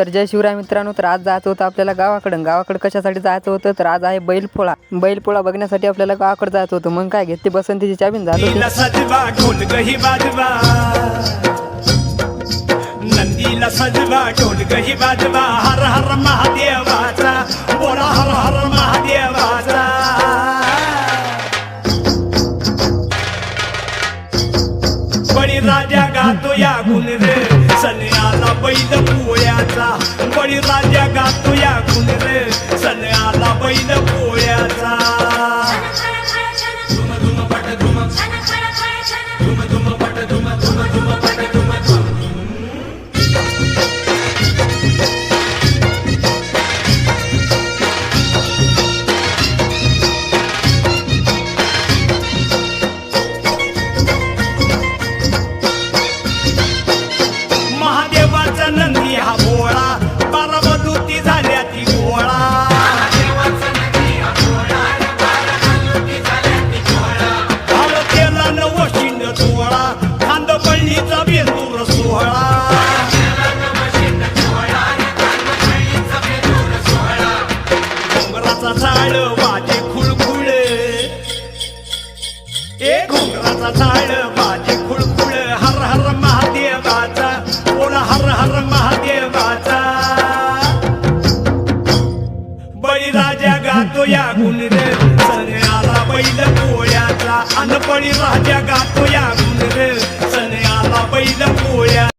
तर जय शिवराय मित्रांनो तर आज जायचं होतं आपल्याला गावाकडं. गावाकडं कशासाठी जायचं होतं? तर आज आहे बैलपोळा. बैलपोळा बघण्यासाठी आपल्याला गावाकडे जायचं होतं. मग काय घेतली बसंतीची चाबीन झालं हर हर हर राजा गातो या गुण रे सन्याला बैल पोळ्याचा बळी राजा गातो या घुंगराचा झाड माझे खुळखुळ. ए घुंगराचा झाड माझे खुळखुळ. हर हर महादेवाचा बोल हर हर महादेवाचा. बळीराजा गातो या गुण रे सगळ्याला बैल पोळ्याचा अन बळीराजा गातो या